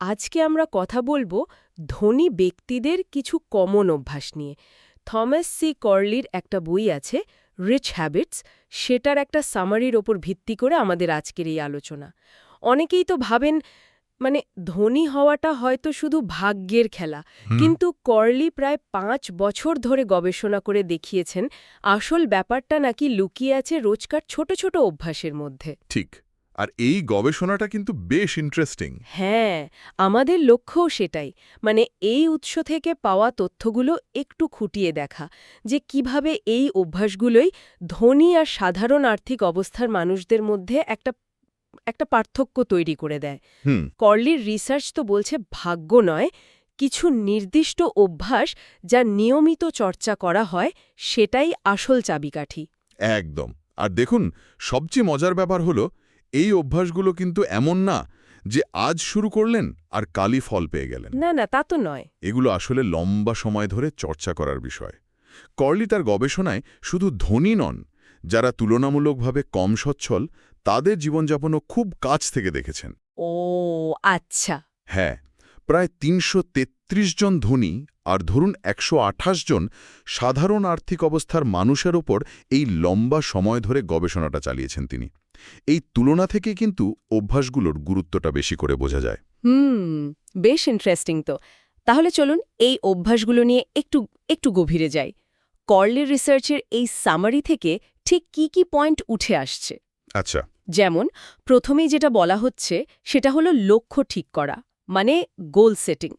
আজকে আমরা কথা বলব ধনী ব্যক্তিদের কিছু কমন অভ্যাস নিয়ে। থমাস সি কর্লির একটা বই আছে রিচ হ্যাবিটস সেটার একটা সামারির ওপর ভিত্তি করে আমাদের আজকের এই আলোচনা। অনেকেই তো ভাবেন মানে ধনী হওয়াটা হয়তো শুধু ভাগ্যের খেলা। কিন্তু কর্লি প্রায় পাঁচ বছর ধরে গবেষণা করে দেখিয়েছেন আসল ব্যাপারটা নাকি লুকিয়ে আছে রোজকার ছোট ছোট অভ্যাসের মধ্যে। ঠিক। আর এই গবেষণাটা কিন্তু বেশ ইন্টারেস্টিং হ্যাঁ আমাদের লক্ষ্যও সেটাই। মানে এই উৎস থেকে পাওয়া তথ্যগুলো একটু খুঁটিয়ে দেখা যে কীভাবে এই অভ্যাসগুলোই ধনী আর সাধারণ আর্থিক অবস্থার মানুষদের মধ্যে একটা একটা পার্থক্য তৈরি করে দেয়। হুম। কর্লির রিসার্চ তো বলছে ভাগ্য নয় কিছু নির্দিষ্ট অভ্যাস যা নিয়মিত চর্চা করা হয় সেটাই আসল চাবিকাঠি। একদম। আর দেখুন সবচেয়ে মজার ব্যাপার হলো এই অভ্যাসগুলো কিন্তু এমন না যে আজ শুরু করলেন আর কালই ফল পেয়ে গেলেন। না না তা তো নয়। এগুলো আসলে লম্বা সময় ধরে চর্চা করার বিষয়। কর্লি তার গবেষণায় শুধু ধনী নন যারা তুলনামূলকভাবে কম সচ্ছল তাদের জীবনযাপনও খুব কাছ থেকে দেখেছেন। ও আচ্ছা। হ্যাঁ প্রায় তিনশো তেত্রিশ জন ধনী আর ধরুন একশো আঠাশ জন সাধারণ আর্থিক অবস্থার মানুষের ওপর এই লম্বা সময় ধরে গবেষণাটা চালিয়েছেন তিনি। এই তুলনা থেকে কিন্তু অভ্যাসগুলোর গুরুত্বটা বেশি করে বোঝা যায়। হুম বেশ ইন্টারেস্টিং তো। তাহলে চলুন এই অভ্যাসগুলো নিয়ে একটু একটু গভীরে যাই। কর্লের রিসার্চের এই সামারি থেকে ঠিক কি কি পয়েন্ট উঠে আসছে? আচ্ছা। যেমন প্রথমেই যেটা বলা হচ্ছে সেটা হলো লক্ষ্য ঠিক করা মানে গোল সেটিং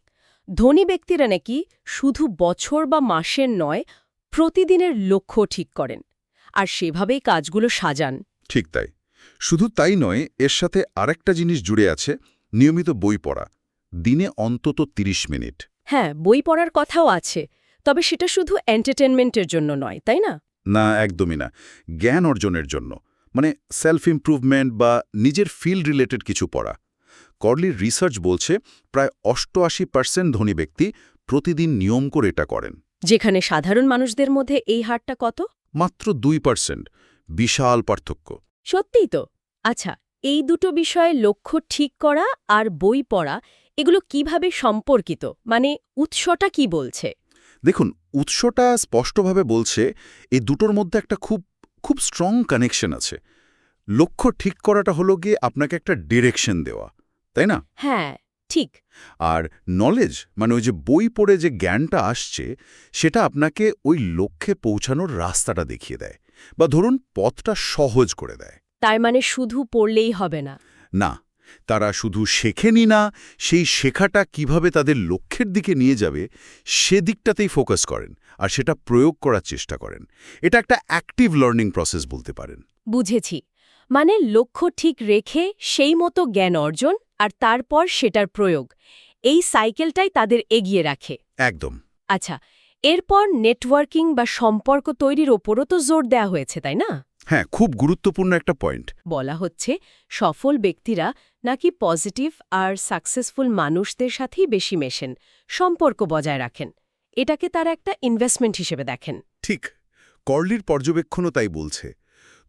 ধনী ব্যক্তিরা নাকি শুধু বছর বা মাসের নয় প্রতিদিনের লক্ষ্য ঠিক করেন। আর সেভাবেই কাজগুলো সাজান। ঠিক তাই। শুধু তাই নয় এর সাথে আরেকটা জিনিস জুড়ে আছে নিয়মিত বই পড়া। দিনে অন্তত ৩০ মিনিট। হ্যাঁ বই পড়ার কথাও আছে তবে সেটা শুধু এন্টারটেনমেন্টের জন্য নয় তাই না? না একদমই না। জ্ঞান অর্জনের জন্য। মানে সেলফ ইমপ্রুভমেন্ট বা নিজের ফিল্ড রিলেটেড কিছু পড়া। কর্লির রিসার্চ বলছে প্রায় অষ্টআশি পার্সেন্ট ধনী ব্যক্তি প্রতিদিন নিয়ম করে এটা করেন। যেখানে সাধারণ মানুষদের মধ্যে এই হারটা কত? মাত্র দুই পার্সেন্ট বিশাল পার্থক্য। সত্যিই তো। আচ্ছা এই দুটো বিষয়ে লক্ষ্য ঠিক করা আর বই পড়া এগুলো কীভাবে সম্পর্কিত? মানে উৎসটা কি বলছে? দেখুন উৎসটা স্পষ্টভাবে বলছে এই দুটোর মধ্যে একটা খুব খুব স্ট্রং কানেকশন আছে। লক্ষ্য ঠিক করাটা হলো গিয়ে আপনাকে একটা ডিরেকশন দেওয়া তাই না? হ্যাঁ ঠিক। আর নলেজ মানে ওই যে বই পড়ে যে জ্ঞানটা আসছে সেটা আপনাকে ওই লক্ষ্যে পৌঁছানোর রাস্তাটা দেখিয়ে দেয়। বা ধরুন পথটা সহজ করে দেয়। তার মানে শুধু পড়লেই হবে না। না তারা শুধু শেখেনি না সেই শেখাটা কীভাবে তাদের লক্ষ্যের দিকে নিয়ে যাবে সে দিকটাতেই ফোকাস করেন আর সেটা প্রয়োগ করার চেষ্টা করেন। এটা একটা অ্যাক্টিভ লার্নিং প্রসেস বলতে পারেন। বুঝেছি। মানে লক্ষ্য ঠিক রেখে সেই মতো জ্ঞান অর্জন আর তারপর সেটার প্রয়োগ। এই সাইকেলটাই তাদের এগিয়ে রাখে। একদম। আচ্ছা এরপর নেটওয়ার্কিং বা সম্পর্ক তৈরির ওপরও তো জোর দেয়া হয়েছে তাই না? হ্যাঁ খুব গুরুত্বপূর্ণ একটা পয়েন্ট। বলা হচ্ছে সফল ব্যক্তিরা নাকি পজিটিভ আর সাকসেসফুল মানুষদের সাথেই বেশি মেশেন সম্পর্ক বজায় রাখেন। এটাকে তারা একটা ইনভেস্টমেন্ট হিসেবে দেখেন। ঠিক কর্লির পর্যবেক্ষণও তাই বলছে।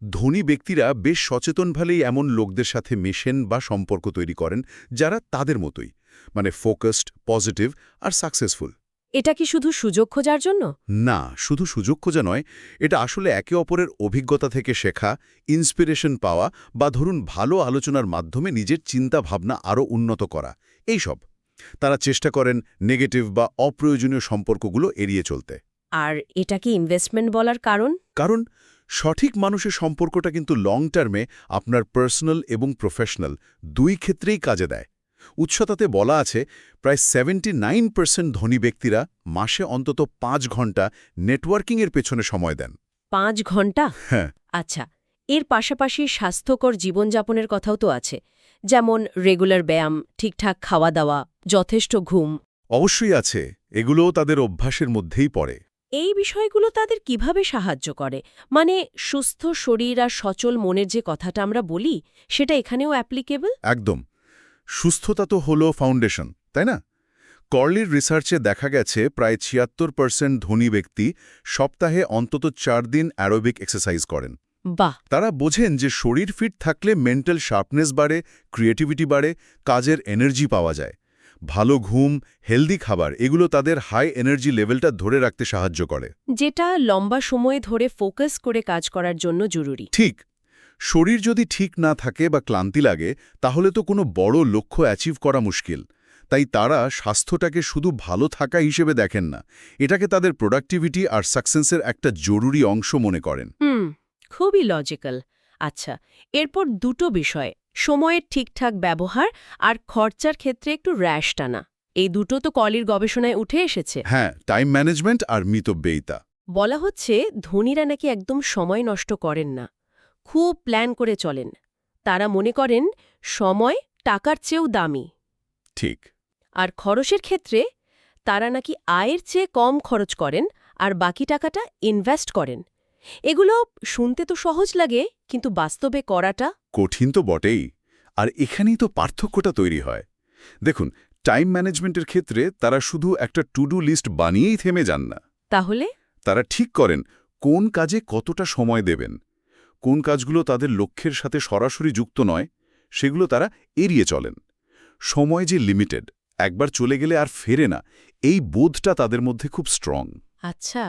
ধনী ব্যক্তিরা বেশ সচেতনভাবেই এমন লোকদের সাথে মেশেন বা সম্পর্ক তৈরি করেন যারা তাদের মতোই মানে ফোকাসড পজিটিভ আর সাকসেসফুল এটা কি শুধু সুযোগ খোঁজার জন্য? না শুধু সুযোগ খোঁজা নয় এটা আসলে একে অপরের অভিজ্ঞতা থেকে শেখা ইন্সপিরেশন পাওয়া বা ধরুন ভালো আলোচনার মাধ্যমে নিজের চিন্তা ভাবনা আরও উন্নত করা এই সব। তারা চেষ্টা করেন নেগেটিভ বা অপ্রয়োজনীয় সম্পর্কগুলো এড়িয়ে চলতে। আর এটা কি ইনভেস্টমেন্ট বলার কারণ? কারণ সঠিক মানুষের সম্পর্কটা কিন্তু লং টার্মে আপনার পার্সোনাল এবং প্রফেশনাল দুই ক্ষেত্রেই কাজে দেয়। উৎসতাতে বলা আছে প্রায় সেভেন্টি নাইন পার্সেন্ট ধনী ব্যক্তিরা মাসে অন্তত পাঁচ ঘণ্টা নেটওয়ার্কিংয়ের পেছনে সময় দেন। পাঁচ ঘণ্টা? হ্যাঁ। আচ্ছা এর পাশাপাশি স্বাস্থ্যকর জীবনযাপনের কথাও তো আছে যেমন রেগুলার ব্যায়াম ঠিকঠাক খাওয়া দাওয়া যথেষ্ট ঘুম। অবশ্যই আছে এগুলোও তাদের অভ্যাসের মধ্যেই পড়ে। এই বিষয়গুলো তাদের কীভাবে সাহায্য করে? মানে সুস্থ শরীর আর সচল মনের যে কথাটা আমরা বলি সেটা এখানেও অ্যাপ্লিকেবল একদম। সুস্থতা তো হলো ফাউন্ডেশন তাই না? কর্লির রিসার্চে দেখা গেছে প্রায় ছিয়াত্তর পার্সেন্ট ধনী ব্যক্তি সপ্তাহে অন্তত চার দিন অ্যারোবিক এক্সারসাইজ করেন। বাহ! তারা বোঝেন যে শরীর ফিট থাকলে মেন্টাল শার্পনেস বাড়ে ক্রিয়েটিভিটি বাড়ে কাজের এনার্জি পাওয়া যায়। ভালো ঘুম হেলদি খাবার এগুলো তাদের হাই এনার্জি লেভেলটা ধরে রাখতে সাহায্য করে। যেটা লম্বা সময় ধরে ফোকাস করে কাজ করার জন্য জরুরি। ঠিক শরীর যদি ঠিক না থাকে বা ক্লান্তি লাগে তাহলে তো কোনো বড় লক্ষ্য অ্যাচিভ করা মুশকিল। তাই তারা স্বাস্থ্যটাকে শুধু ভালো থাকা হিসেবে দেখেন না এটাকে তাদের প্রোডাক্টিভিটি আর সাকসেসের একটা জরুরি অংশ মনে করেন। হুম খুবই লজিক্যাল আচ্ছা এরপর দুটো বিষয় সময়ের ঠিকঠাক ব্যবহার আর খরচার ক্ষেত্রে একটু র্যাশ টানা। এই দুটো তো কলির গবেষণায় উঠে এসেছে। হ্যাঁ টাইম ম্যানেজমেন্ট আর মিতব্যয়িতা। বলা হচ্ছে ধনীরা নাকি একদম সময় নষ্ট করেন না। খুব প্ল্যান করে চলেন। তারা মনে করেন সময় টাকার চেয়েও দামি। ঠিক। আর খরচের ক্ষেত্রে তারা নাকি আয়ের চেয়ে কম খরচ করেন আর বাকি টাকাটা ইনভেস্ট করেন। এগুলো শুনতে তো সহজ লাগে কিন্তু বাস্তবে করাটা কঠিন তো বটেই আর এখানেই তো পার্থক্যটা তৈরি হয়। দেখুন টাইম ম্যানেজমেন্টের ক্ষেত্রে তারা শুধু একটা টু ডু লিস্ট বানিয়েই থেমে যান না। তাহলে? তারা ঠিক করেন কোন কাজে কতটা সময় দেবেন। কোন কাজগুলো তাদের লক্ষ্যের সাথে সরাসরি যুক্ত নয় সেগুলো তারা এড়িয়ে চলেন। সময় যে লিমিটেড একবার চলে গেলে আর ফেরে না এই বোধটা তাদের মধ্যে খুব স্ট্রং আচ্ছা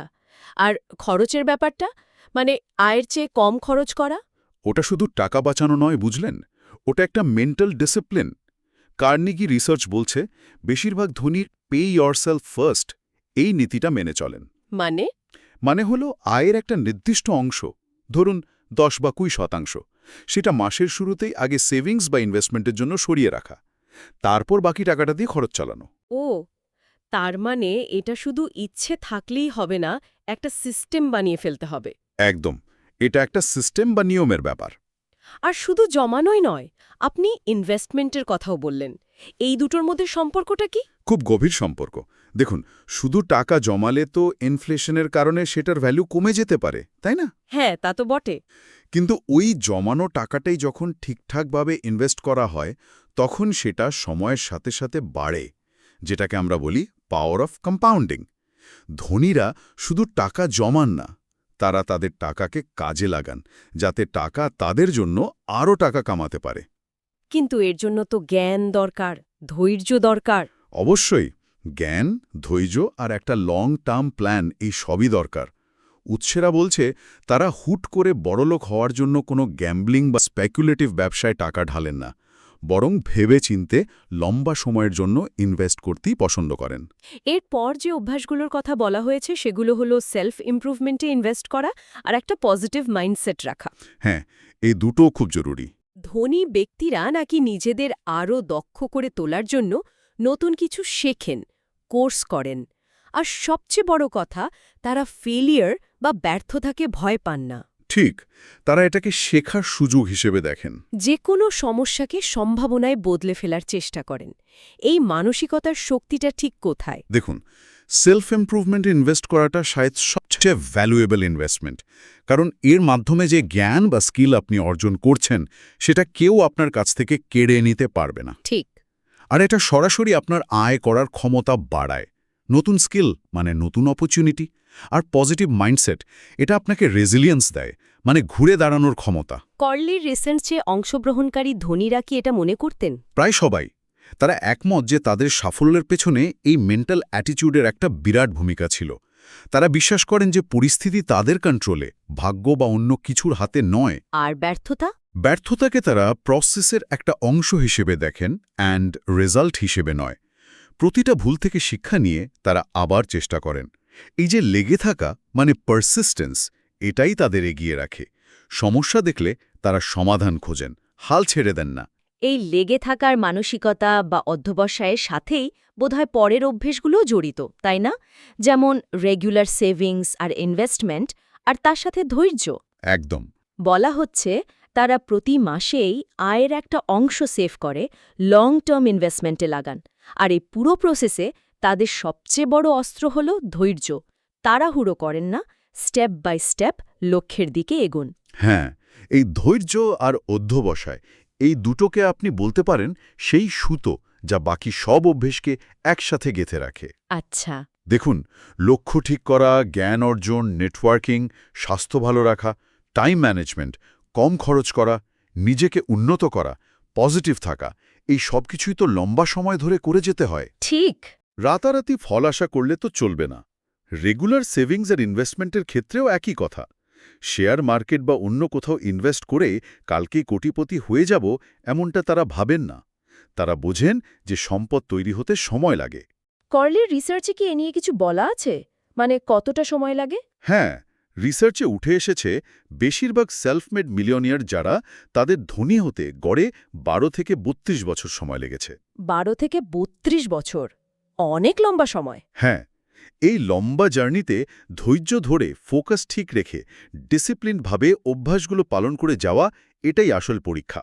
আর খরচের ব্যাপারটা? মানে আয়ের চেয়ে কম খরচ করা? ওটা শুধু টাকা বাঁচানো নয় বুঝলেন? ওটা একটা মেন্টাল ডিসিপ্লিন কার্নিগি রিসার্চ বলছে বেশিরভাগ ধনীর পে ইয়রসেলফ ফার্স্ট এই নীতিটা মেনে চলেন। মানে? মানে হলো আয়ের একটা নির্দিষ্ট অংশ। ধরুন দশ বা কুড়ি শতাংশ। সেটা মাসের শুরুতেই আগে সেভিংস বা ইনভেস্টমেন্টের জন্য সরিয়ে রাখা। তারপর বাকি টাকাটা দিয়ে খরচ চালানো। ও তার মানে এটা শুধু ইচ্ছে থাকলেই হবে না একটা সিস্টেম বানিয়ে ফেলতে হবে। একদম এটা একটা সিস্টেম বা নিয়মের ব্যাপার। আর শুধু জমানোই নয় আপনি ইনভেস্টমেন্টের কথাও বললেন। এই দুটোর মধ্যে সম্পর্কটা কি? খুব গভীর সম্পর্ক। দেখুন শুধু টাকা জমালে তো ইনফ্লেশনের কারণে সেটার ভ্যালু কমে যেতে পারে তাই না? হ্যাঁ তা তো বটে। কিন্তু ওই জমানো টাকাটাই যখন ঠিকঠাকভাবে ইনভেস্ট করা হয় তখন সেটা সময়ের সাথে সাথে বাড়ে যেটাকে আমরা বলি পাওয়ার অফ কম্পাউন্ডিং ধনীরা শুধু টাকা জমান না তারা তাদের টাকাকে কাজে লাগান যাতে টাকা তাদের জন্য আরও টাকা কামাতে পারে। কিন্তু এর জন্য তো জ্ঞান দরকার ধৈর্য দরকার। অবশ্যই। জ্ঞান ধৈর্য আর একটা লং টার্ম প্ল্যান এই সবই দরকার। উৎসেরা বলছে তারা হুট করে বড়লোক হওয়ার জন্য কোনো গ্যাম্বলিং বা স্পেকুলেটিভ ব্যবসায় টাকা ঢালেন না বরং ভেবে চিনতে লম্বা সময়ের জন্য ইনভেস্ট করতেই পছন্দ করেন। এরপর যে অভ্যাসগুলোর কথা বলা হয়েছে সেগুলো হলো সেলফ ইমপ্রুভমেন্টে ইনভেস্ট করা আর একটা পজিটিভ মাইন্ডসেট রাখা। হ্যাঁ এই দুটোও খুব জরুরি। ধনী ব্যক্তিরা নাকি নিজেদের আরও দক্ষ করে তোলার জন্য নতুন কিছু শেখেন কোর্স করেন। আর সবচেয়ে বড় কথা তারা ফেলিয়ার বা ব্যর্থতাকে ভয় পান না। ঠিক তারা এটাকে শেখার সুযোগ হিসেবে দেখেন। যে কোনো সমস্যাকে সম্ভাবনায় বদলে ফেলার চেষ্টা করেন। এই মানসিকতার শক্তিটা ঠিক কোথায়? দেখুন সেলফ ইমপ্রুভমেন্টে ইনভেস্ট করাটা শায়দ সবচেয়ে ভ্যালুয়েবল ইনভেস্টমেন্ট কারণ এর মাধ্যমে যে জ্ঞান বা স্কিল আপনি অর্জন করছেন সেটা কেউ আপনার কাছ থেকে কেড়ে নিতে পারবে না। ঠিক। আর এটা সরাসরি আপনার আয় করার ক্ষমতা বাড়ায়। নতুন স্কিল মানে নতুন অপরচুনিটি আর পজিটিভ মাইন্ডসেট এটা আপনাকে রেজিলিয়েন্স দেয় মানে ঘুরে দাঁড়ানোর ক্ষমতা। কর্লির রিসেন্টসে অংশগ্রহণকারী ধনীরা কি এটা মনে করতেন? প্রায় সবাই। তারা একমত যে তাদের সাফল্যের পেছনে এই মেন্টাল অ্যাটিটিউডের একটা বিরাট ভূমিকা ছিল। তারা বিশ্বাস করেন যে পরিস্থিতি তাদের কন্ট্রোলে ভাগ্য বা অন্য কিছুর হাতে নয়। আর ব্যর্থতা? ব্যর্থতাকে তারা প্রসেসের একটা অংশ হিসেবে দেখেন অ্যান্ড রেজাল্ট হিসেবে নয়। প্রতিটা ভুল থেকে শিক্ষা নিয়ে তারা আবার চেষ্টা করেন। এই যে লেগে থাকা মানে পারসিস্টেন্স এটাই তাদের এগিয়ে রাখে। সমস্যা দেখলে তারা সমাধান খোঁজেন হাল ছেড়ে দেন না। এই লেগে থাকার মানসিকতা বা অধ্যবসায়ের সাথেই বোধহয় পরের অভ্যেসগুলোও জড়িত তাই না? যেমন রেগুলার সেভিংস আর ইনভেস্টমেন্ট আর তার সাথে ধৈর্য। একদম। বলা হচ্ছে তারা প্রতি মাসেই আয়ের একটা অংশ সেভ করে লং টার্ম ইনভেস্টমেন্টে লাগান। আর এই পুরো প্রসেসে তাদের সবচেয়ে বড় অস্ত্র হল ধৈর্য। তাড়াহুড়ো করেন না স্টেপ বাই স্টেপ লক্ষ্যের দিকে এগোন। হ্যাঁ এই ধৈর্য আর অধ্যবসায় এই দুটোকে আপনি বলতে পারেন সেই সুতো যা বাকি সব অভ্যেসকে একসাথে গেঁথে রাখে। আচ্ছা। দেখুন লক্ষ্য ঠিক করা জ্ঞান অর্জন নেটওয়ার্কিং স্বাস্থ্য ভালো রাখা টাইম ম্যানেজমেন্ট কম খরচ করা নিজেকে উন্নত করা পজিটিভ থাকা এই সব কিছুই তো লম্বা সময় ধরে করে যেতে হয়। ঠিক। রাতারাতি ফল আশা করলে তো চলবে না। রেগুলার সেভিংস আর ইনভেস্টমেন্টের ক্ষেত্রেও একই কথা। শেয়ার মার্কেট বা অন্য কোথাও ইনভেস্ট করে কালকেই কোটিপতি হয়ে যাব এমনটা তারা ভাবেন না। তারা বোঝেন যে সম্পদ তৈরি হতে সময় লাগে। কর্লির রিসার্চে কি এ নিয়ে কিছু বলা আছে? মানে কতটা সময় লাগে? হ্যাঁ রিসার্চে উঠে এসেছে বেশিরভাগ সেলফ মেড মিলিয়নিয়ার যারা তাদের ধনী হতে গড়ে বারো থেকে বত্রিশ বছর সময় লেগেছে। বারো থেকে বত্রিশ বছর? অনেক লম্বা সময়। হ্যাঁ এই লম্বা জার্নিতে ধৈর্য ধরে ফোকাস ঠিক রেখে ডিসিপ্লিনভাবে অভ্যাসগুলো পালন করে যাওয়া এটাই আসল পরীক্ষা।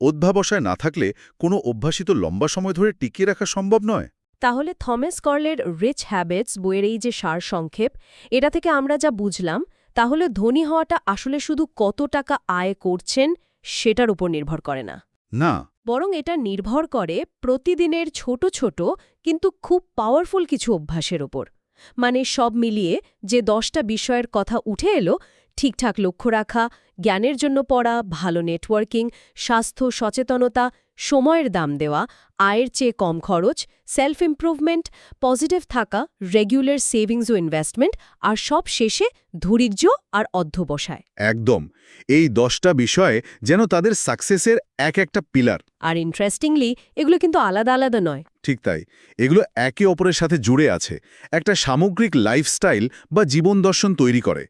অধ্যাবসায় না থাকলে কোনো অভ্যাসিত লম্বা সময় ধরে টিকিয়ে রাখা সম্ভব নয়। তাহলে থমাস কর্লের রিচ হ্যাবিটস বইয়ের এই যে সার সংক্ষেপ এটা থেকে আমরা যা বুঝলাম তাহলে ধনী হওয়াটা আসলে শুধু কত টাকা আয় করছেন সেটার উপর নির্ভর করে না। না। বরং এটা নির্ভর করে প্রতিদিনের ছোট ছোট কিন্তু খুব পাওয়ারফুল কিছু অভ্যাসের ওপর মানে সব মিলিয়ে যে দশটা বিষয়ের কথা উঠে এলো ঠিকঠাক লক্ষ্য রাখা জ্ঞানের জন্য পড়া ভালো নেটওয়ার্কিং স্বাস্থ্য সচেতনতা সময়ের দাম দেওয়া আয়ের চেয়ে কম খরচ সেলফ ইমপ্রুভমেন্ট পজিটিভ থাকা রেগুলার সেভিংস ও ইনভেস্টমেন্ট আর সব শেষে ধৈর্য আর অধ্যবসায়। একদম। এই দশটা বিষয়ে যেন তাদের সাকসেসের এক একটা পিলার আর ইন্টারেস্টিংলি এগুলো কিন্তু আলাদা আলাদা নয়। ঠিক তাই। এগুলো একে অপরের সাথে জুড়ে আছে। একটা সামগ্রিক লাইফস্টাইল বা জীবন দর্শন তৈরি করে।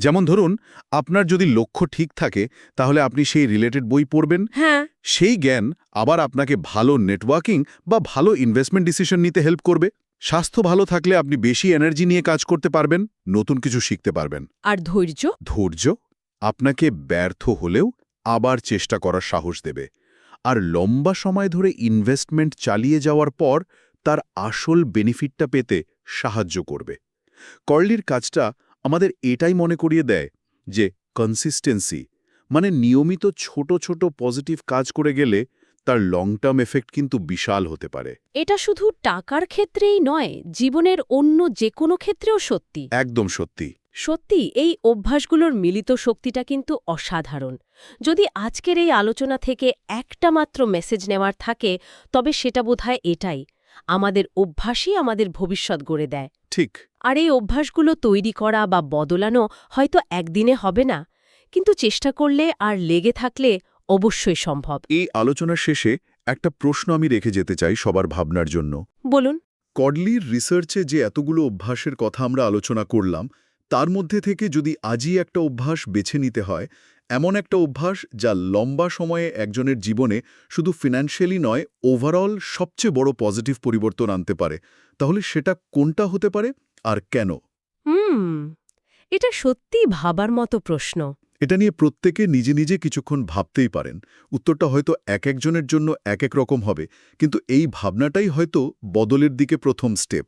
যেমন ধরুন আপনার যদি লক্ষ্য ঠিক থাকে তাহলে আপনি সেই রিলেটেড বই পড়বেন। হ্যাঁ। সেই জ্ঞান আবার আপনাকে ভালো নেটওয়ার্কিং বা ভালো ইনভেস্টমেন্ট ডিসিশন নিতে হেল্প করবে। স্বাস্থ্য ভালো থাকলে আপনি বেশি এনার্জি নিয়ে কাজ করতে পারবেন নতুন কিছু শিখতে পারবেন। আর ধৈর্য? ধৈর্য আপনাকে ব্যর্থ হলেও আবার চেষ্টা করার সাহস দেবে। আর লম্বা সময় ধরে ইনভেস্টমেন্ট চালিয়ে যাওয়ার পর তার আসল বেনিফিটটা পেতে সাহায্য করবে। কর্লির কাজটা আমাদের এটাই মনে করিয়ে দেয় যে কনসিস্টেন্সি মানে নিয়মিত ছোট ছোট পজিটিভ কাজ করে গেলে তার লং টার্ম এফেক্ট কিন্তু বিশাল হতে পারে। এটা শুধু টাকার ক্ষেত্রেই নয় জীবনের অন্য যে কোনো ক্ষেত্রেও সত্যি। একদম সত্যি। সত্যি এই অভ্যাসগুলোর মিলিত শক্তিটা কিন্তু অসাধারণ। যদি আজকের এই আলোচনা থেকে একটা মাত্র মেসেজ নেওয়ার থাকে তবে সেটা বোধহয় এটাই। আমাদের অভ্যাসই আমাদের ভবিষ্যৎ গড়ে দেয়। ঠিক। আর এই অভ্যাসগুলো তৈরি করা বা বদলানো হয়তো একদিনে হবে না কিন্তু চেষ্টা করলে আর লেগে থাকলে অবশ্যই সম্ভব। এই আলোচনার শেষে একটা প্রশ্ন আমি রেখে যেতে চাই সবার ভাবনার জন্য। বলুন। কডলির রিসার্চে যে এতগুলো অভ্যাসের কথা আমরা আলোচনা করলাম তার মধ্যে থেকে যদি আজই একটা অভ্যাস বেছে নিতে হয় এমন একটা অভ্যাস যা লম্বা সময়ে একজনের জীবনে শুধু ফিনান্সিয়ালি নয় ওভারঅল সবচেয়ে বড় পজিটিভ পরিবর্তন আনতে পারে। তাহলে সেটা কোনটা হতে পারে আর কেন? হুম এটা সত্যিই ভাবার মতো প্রশ্ন। এটা নিয়ে প্রত্যেকে নিজে নিজে কিছুক্ষণ ভাবতেই পারেন। উত্তরটা হয়তো এক একজনের জন্য এক এক রকম হবে কিন্তু এই ভাবনাটাই হয়তো বদলের দিকে প্রথম স্টেপ